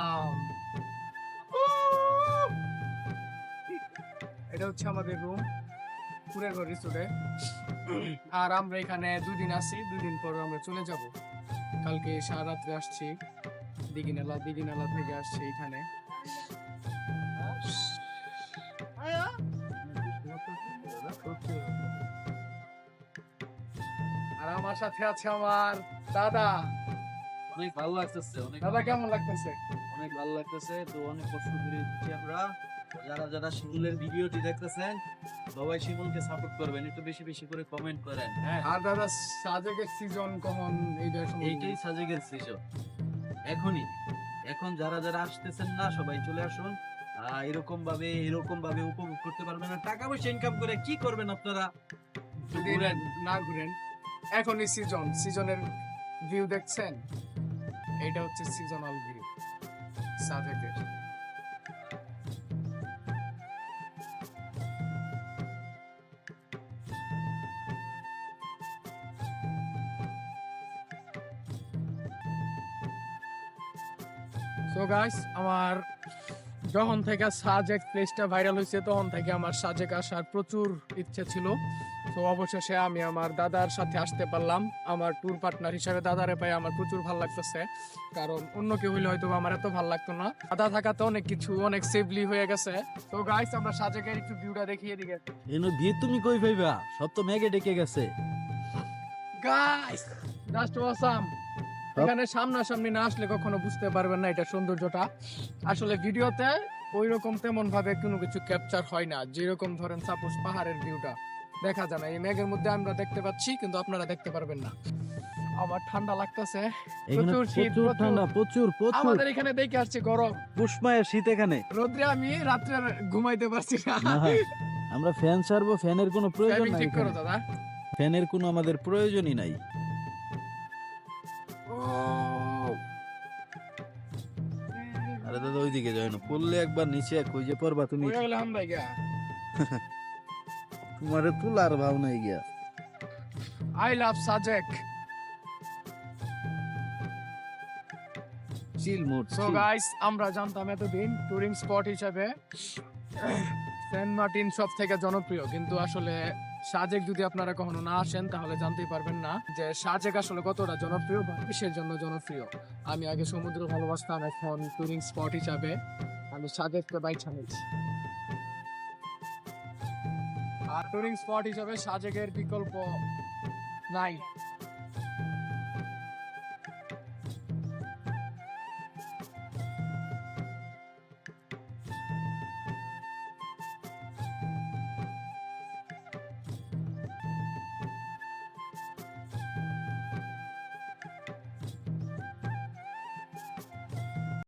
আম, এটা হচ্ছে আমাদের রুম কুড়েঘর রিসোর্টে আর আমরা এখানে দুদিন আছি দুদিন পর আমরা চলে যাব। কালকে সারা রাত্রে আসছি দিঘিনালা দিঘিনালা থেকে আসছি এখানে। আর আমার সাথে আছে আমার দাদা। অনেক ভালো লাগতেছে দাদা কেমন লাগতেছে? অনেক ভালো লাগতেছে তো অনেক কষ্ট করে দিচ্ছি আমরা। যারা যারা শিমুলের ভিডিওটি দেখতেছেন সবাই শিমুলকে সাপোর্ট করবেন একটু বেশি বেশি করে কমেন্ট করেন হ্যাঁ? আর দাদা সাজেকের সিজন কখন সময় এইটাই সাজেকের সিজন এখনই এখন যারা যারা আসতেছেন না সবাই চলে আসুন। এরকম ভাবে এরকম ভাবে উপভোগ করতে পারবেন না। টাকা পয়সা ইনকাম করে কি করবেন আপনারা? যদি ঘুরেন। না ঘুরেন এখনই সিজন সিজনের ভিউ দেখছেন এটা হচ্ছে সিজনাল ভিউ সাজেকের সো গাইস আমার যখন থেকে সাজেক প্লেসটা ভাইরাল হয়েছে তখন থেকে আমার সাজেক আসার প্রচুর ইচ্ছে ছিল। তো অবশেষে আমি আমার দাদার সাথে আসতে পারলাম। আমার ট্যুর পার্টনার হিসাবে দাদারে পাই আমার প্রচুর ভালো লাগতেছে। কারণ অন্য কেউ হইলে হয়তো আমার এত ভালো লাগতো না। দাদা থাকাতে অনেক কিছু অনেক সেফলি হয়ে গেছে। তো গাইস আমরা সাজেকের একটু ভিউটা দেখিয়ে দিকে এনো বিয়ে তুমি কই পাইবা? সব তো মেঘে ডেকে গেছে। গাইস জাস্ট অসাম এখানে সামনাসামনি না আসলে কখনো বুঝতে পারবেন না এটা সৌন্দর্যটা। আসলে ভিডিওতে ওই রকম তেমন ভাবে কোনো কিছু ক্যাপচার হয় না যেরকম ধরেন সাপোজ পাহাড়ের ভিউটা দেখা যায় না এই মেঘের মধ্যে আমরা দেখতে পাচ্ছি কিন্তু আপনারা দেখতে পারবেন না। আমার ঠান্ডা লাগতেছে। প্রচুর শীত, প্রচুর। ঠান্ডা প্রচুর প্রচুর। আমাদের এখানে দেখে আসছে গরম। পুষ্মায়ের শীত এখানে। রোদ্রে আমি রাত্রে ঘুমাইতে পারছি না। আমরা ফ্যান ছাড়বো ফ্যানের কোনো প্রয়োজন নাই ঠিক করো দাদা। ফ্যানের কোনো আমাদের প্রয়োজনই নাই। আরে দাদা ওইদিকে যাই না। পড়লে একবার নিচে কই যে পড়বা তুমি। তোমার তুলার ভাব নাই গিয়া। I love Sajek chill mode so guys আমরা জানতাম এতদিন টুরিং স্পট হিসাবে সেন্ট মার্টিন সব থেকে জনপ্রিয় কিন্তু আসলে সাজেক যদি আপনারা কখনো না আসেন, তাহলে জানতেই পারবেন না যে সাজেক আসলে কতটা জনপ্রিয় বা কিসের জন্য জনপ্রিয়। আমি আগে সমুদ্র ভালোবাসতাম, এখন টুরিং স্পট হিসাবে আমি সাজেককে বাইক ছাড়িয়েছি আর টুরিং স্পট হিসাবে সাজেকের বিকল্প নাই।